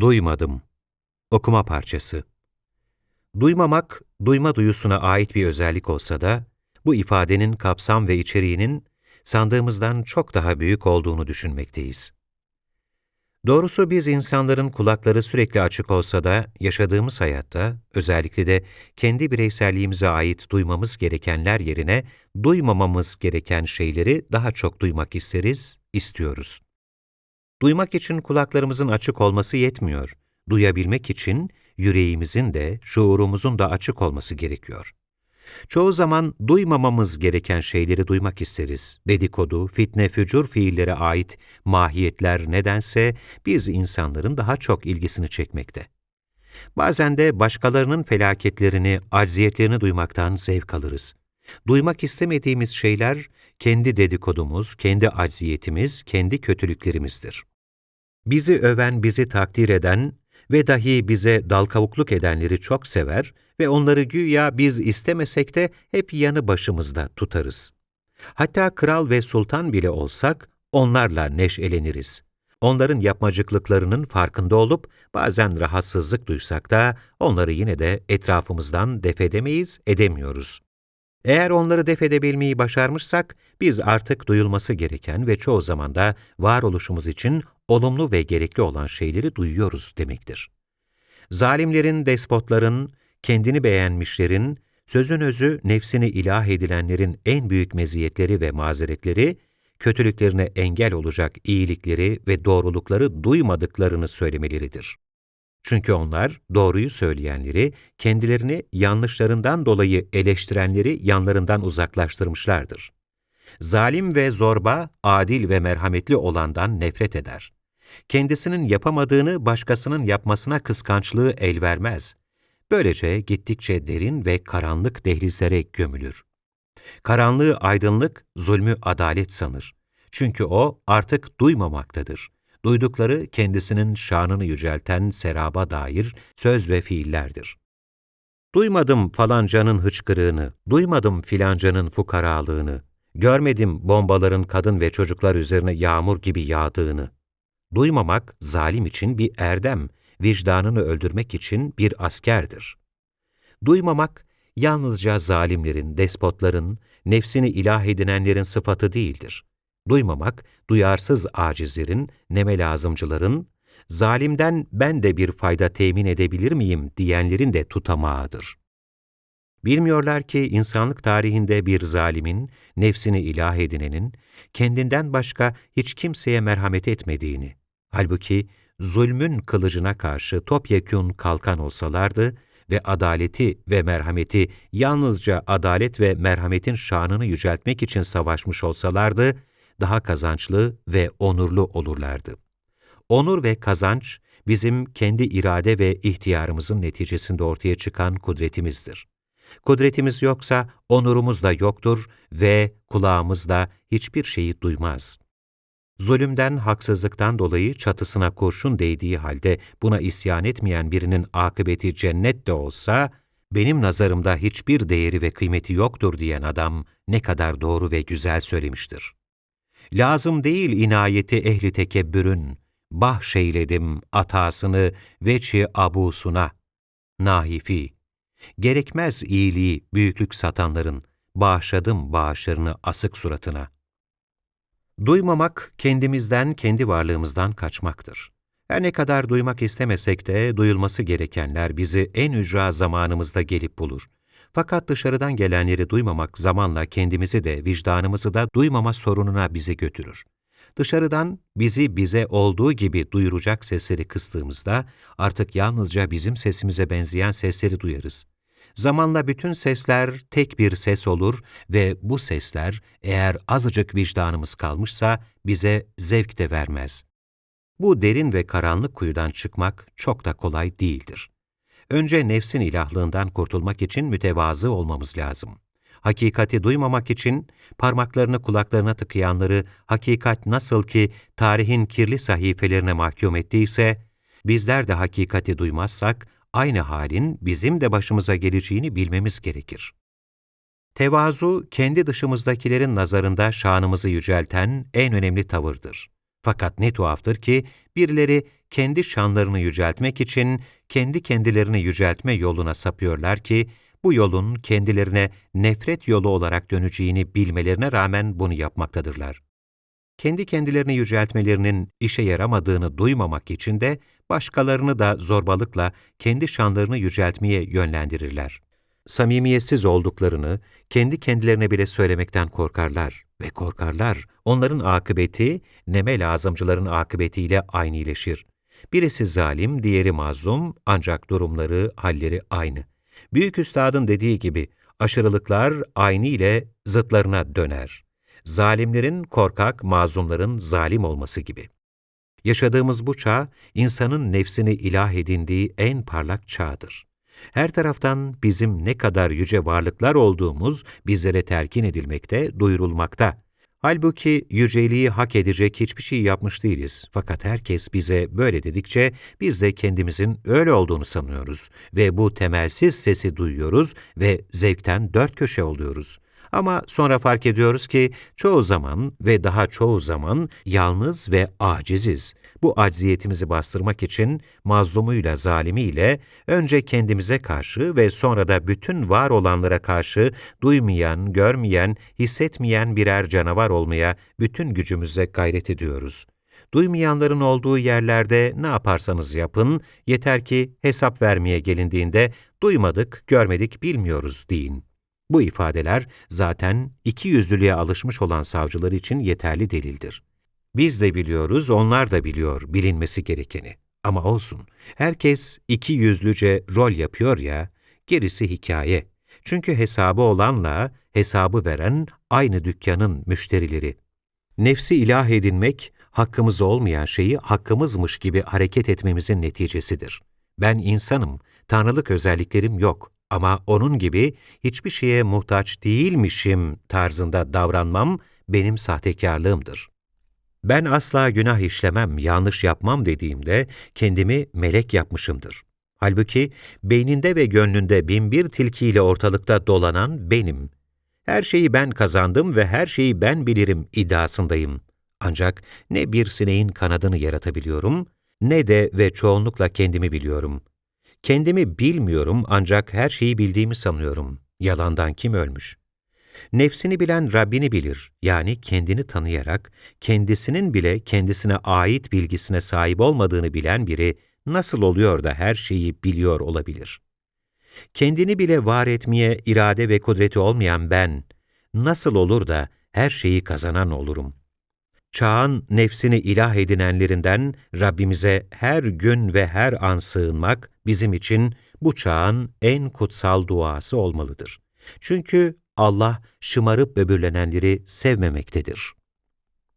Duymadım. Okuma parçası. Duymamak, duyma duyusuna ait bir özellik olsa da, bu ifadenin kapsam ve içeriğinin sandığımızdan çok daha büyük olduğunu düşünmekteyiz. Doğrusu biz insanların kulakları sürekli açık olsa da yaşadığımız hayatta, özellikle de kendi bireyselliğimize ait duymamız gerekenler yerine duymamamız gereken şeyleri daha çok duymak isteriz, istiyoruz. Duymak için kulaklarımızın açık olması yetmiyor. Duyabilmek için yüreğimizin de, şuurumuzun da açık olması gerekiyor. Çoğu zaman duymamamız gereken şeyleri duymak isteriz. Dedikodu, fitne, fücur fiillere ait mahiyetler nedense biz insanların daha çok ilgisini çekmekte. Bazen de başkalarının felaketlerini, acziyetlerini duymaktan zevk alırız. Duymak istemediğimiz şeyler kendi dedikodumuz, kendi acziyetimiz, kendi kötülüklerimizdir. Bizi öven, bizi takdir eden ve dahi bize dalkavukluk edenleri çok sever ve onları güya biz istemesek de hep yanı başımızda tutarız. Hatta kral ve sultan bile olsak onlarla neşeleniriz. Onların yapmacıklıklarının farkında olup bazen rahatsızlık duysak da onları yine de etrafımızdan defedemeyiz, edemiyoruz. Eğer onları def edebilmeyi başarmışsak, biz artık duyulması gereken ve çoğu zaman da varoluşumuz için olumlu ve gerekli olan şeyleri duyuyoruz demektir. Zalimlerin, despotların, kendini beğenmişlerin, sözün özü nefsini ilah edilenlerin en büyük meziyetleri ve mazeretleri, kötülüklerine engel olacak iyilikleri ve doğrulukları duymadıklarını söylemeleridir. Çünkü onlar doğruyu söyleyenleri, kendilerini yanlışlarından dolayı eleştirenleri yanlarından uzaklaştırmışlardır. Zalim ve zorba, adil ve merhametli olandan nefret eder. Kendisinin yapamadığını başkasının yapmasına kıskançlığı el vermez. Böylece gittikçe derin ve karanlık dehlizlere gömülür. Karanlığı aydınlık, zulmü adalet sanır. Çünkü o artık duymamaktadır. Duydukları kendisinin şanını yücelten seraba dair söz ve fiillerdir. Duymadım falancanın hıçkırığını, duymadım filancanın fukaralığını, görmedim bombaların kadın ve çocuklar üzerine yağmur gibi yağdığını. Duymamak zalim için bir erdem, vicdanını öldürmek için bir askerdir. Duymamak, yalnızca zalimlerin, despotların, nefsini ilah edinenlerin sıfatı değildir. Duymamak, duyarsız acizlerin, neme lazımcıların, zalimden ben de bir fayda temin edebilir miyim diyenlerin de tutamağıdır. Bilmiyorlar ki insanlık tarihinde bir zalimin, nefsini ilah edinenin, kendinden başka hiç kimseye merhamet etmediğini, halbuki zulmün kılıcına karşı topyekun kalkan olsalardı ve adaleti ve merhameti yalnızca adalet ve merhametin şanını yüceltmek için savaşmış olsalardı, daha kazançlı ve onurlu olurlardı. Onur ve kazanç, bizim kendi irade ve ihtiyarımızın neticesinde ortaya çıkan kudretimizdir. Kudretimiz yoksa onurumuz da yoktur ve kulağımız da hiçbir şeyi duymaz. Zulümden, haksızlıktan dolayı çatısına kurşun değdiği halde buna isyan etmeyen birinin akıbeti cennet de olsa, benim nazarımda hiçbir değeri ve kıymeti yoktur diyen adam ne kadar doğru ve güzel söylemiştir. Lazım değil inayeti ehli tekebbürün, bahşeyledim atasını veçi abusuna. Nahifi, gerekmez iyiliği büyüklük satanların, bağışladım bağışlarını asık suratına. Duymamak, kendimizden, kendi varlığımızdan kaçmaktır. Her ne kadar duymak istemesek de duyulması gerekenler bizi en ücra zamanımızda gelip bulur. Fakat dışarıdan gelenleri duymamak zamanla kendimizi de vicdanımızı da duymama sorununa bizi götürür. Dışarıdan bizi bize olduğu gibi duyuracak sesleri kıstığımızda artık yalnızca bizim sesimize benzeyen sesleri duyarız. Zamanla bütün sesler tek bir ses olur ve bu sesler eğer azıcık vicdanımız kalmışsa bize zevk de vermez. Bu derin ve karanlık kuyudan çıkmak çok da kolay değildir. Önce nefsin ilahlığından kurtulmak için mütevazı olmamız lazım. Hakikati duymamak için parmaklarını kulaklarına tıkayanları hakikat nasıl ki tarihin kirli sahifelerine mahkum ettiyse, bizler de hakikati duymazsak aynı halin bizim de başımıza geleceğini bilmemiz gerekir. Tevazu, kendi dışımızdakilerin nazarında şanımızı yücelten en önemli tavırdır. Fakat ne tuhaftır ki birileri kendi şanlarını yüceltmek için kendi kendilerini yüceltme yoluna sapıyorlar ki, bu yolun kendilerine nefret yolu olarak döneceğini bilmelerine rağmen bunu yapmaktadırlar. Kendi kendilerini yüceltmelerinin işe yaramadığını duymamak için de başkalarını da zorbalıkla kendi şanlarını yüceltmeye yönlendirirler. Samimiyetsiz olduklarını kendi kendilerine bile söylemekten korkarlar ve korkarlar. Onların akıbeti neme lazımcıların akıbetiyle aynıleşir. Birisi zalim, diğeri mazlum ancak durumları, halleri aynı. Büyük üstadın dediği gibi aşırılıklar aynı ile zıtlarına döner. Zalimlerin korkak, mazlumların zalim olması gibi. Yaşadığımız bu çağ, insanın nefsini ilah edindiği en parlak çağdır. Her taraftan bizim ne kadar yüce varlıklar olduğumuz bizlere telkin edilmekte, duyurulmakta. Halbuki yüceliği hak edecek hiçbir şey yapmış değiliz. Fakat herkes bize böyle dedikçe biz de kendimizin öyle olduğunu sanıyoruz ve bu temelsiz sesi duyuyoruz ve zevkten dört köşe oluyoruz. Ama sonra fark ediyoruz ki çoğu zaman ve daha çoğu zaman yalnız ve aciziz. Bu acziyetimizi bastırmak için mazlumuyla zalimiyle önce kendimize karşı ve sonra da bütün var olanlara karşı duymayan, görmeyen, hissetmeyen birer canavar olmaya bütün gücümüzle gayret ediyoruz. Duymayanların olduğu yerlerde ne yaparsanız yapın, yeter ki hesap vermeye gelindiğinde duymadık, görmedik, bilmiyoruz deyin. Bu ifadeler zaten iki yüzlülüğe alışmış olan savcılar için yeterli delildir. Biz de biliyoruz, onlar da biliyor bilinmesi gerekeni. Ama olsun, herkes iki yüzlüce rol yapıyor ya, gerisi hikaye. Çünkü hesabı olanla hesabı veren aynı dükkanın müşterileri. Nefsi ilah edinmek, hakkımız olmayan şeyi hakkımızmış gibi hareket etmemizin neticesidir. Ben insanım, tanrılık özelliklerim yok ama onun gibi hiçbir şeye muhtaç değilmişim tarzında davranmam benim sahtekarlığımdır. Ben asla günah işlemem, yanlış yapmam dediğimde kendimi melek yapmışımdır. Halbuki beyninde ve gönlünde binbir tilkiyle ortalıkta dolanan benim. Her şeyi ben kazandım ve her şeyi ben bilirim iddiasındayım. Ancak ne bir sineğin kanadını yaratabiliyorum, ne de ve çoğunlukla kendimi biliyorum. Kendimi bilmiyorum ancak her şeyi bildiğimi sanıyorum. Yalandan kim ölmüş? Nefsini bilen Rabbini bilir. Yani kendini tanıyarak, kendisinin bile kendisine ait bilgisine sahip olmadığını bilen biri nasıl oluyor da her şeyi biliyor olabilir? Kendini bile var etmeye irade ve kudreti olmayan ben, nasıl olur da her şeyi kazanan olurum? Çağın nefsini ilah edinenlerinden Rabbimize her gün ve her an sığınmak bizim için bu çağın en kutsal duası olmalıdır. Çünkü Allah şımarıp böbürlenenleri sevmemektedir.